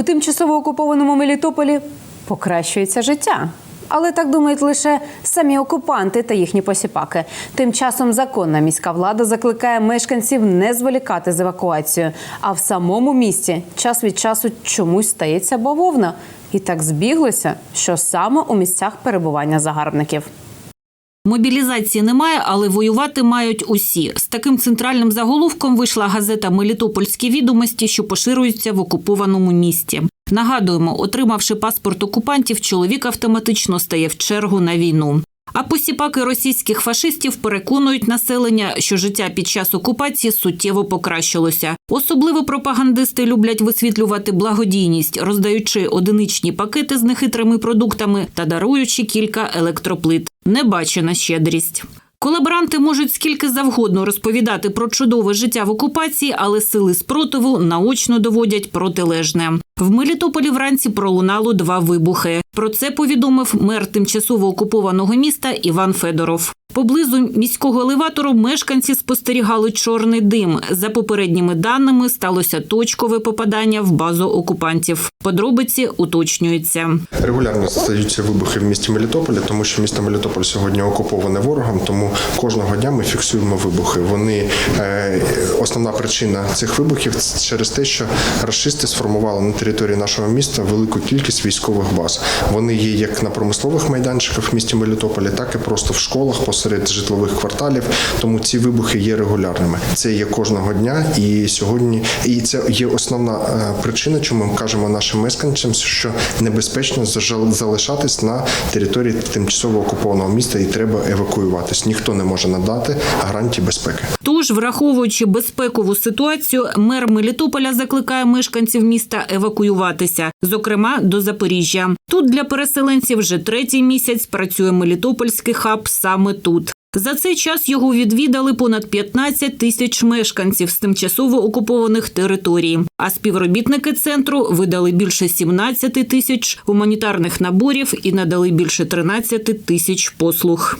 У тимчасово окупованому Мелітополі покращується життя. Але так думають лише самі окупанти та їхні посіпаки. Тим часом законна міська влада закликає мешканців не зволікати з евакуацією. А в самому місті час від часу чомусь стається бавовна. І так збіглося, що саме у місцях перебування загарбників. Мобілізації немає, але воювати мають усі. З таким центральним заголовком вийшла газета Мелітопольські відомості, що поширюються в окупованому місті. Нагадуємо, отримавши паспорт окупантів, чоловік автоматично стає в чергу на війну. А посіпаки російських фашистів переконують населення, що життя під час окупації суттєво покращилося. Особливо пропагандисти люблять висвітлювати благодійність, роздаючи одиничні пакети з нехитрими продуктами та даруючи кілька електроплит. Небачена щедрість. Колаборанти можуть скільки завгодно розповідати про чудове життя в окупації, але сили спротиву наочно доводять протилежне. В Мелітополі вранці пролунало два вибухи. Про це повідомив мер тимчасово окупованого міста Іван Федоров. Поблизу міського елеватору мешканці спостерігали чорний дим. За попередніми даними сталося точкове попадання в базу окупантів. Подробиці уточнюються. Регулярно стаються вибухи в місті Мелітополі, тому що місто Мелітополь сьогодні окуповане ворогом. Тому кожного дня ми фіксуємо вибухи. Вони е, основна причина цих вибухів через те, що рашисти сформували на території нашого міста велику кількість військових баз. Вони є як на промислових майданчиках в місті Мелітополі, так і просто в школах посеред житлових кварталів. Тому ці вибухи є регулярними. Це є кожного дня, і сьогодні і це є основна е, причина, чому ми кажемо нашим мешканцям, що небезпечно залишатись на території тимчасово окупованого міста і треба евакуюватись. Ніхто не може надати гарантії безпеки. Тож, враховуючи безпекову ситуацію, мер Мелітополя закликає мешканців міста евакуюватися, зокрема до Запоріжжя. Тут для переселенців вже третій місяць працює Мелітопольський хаб саме тут. За цей час його відвідали понад 15 тисяч мешканців з тимчасово окупованих територій. А співробітники центру видали більше 17 тисяч гуманітарних наборів і надали більше 13 тисяч послуг.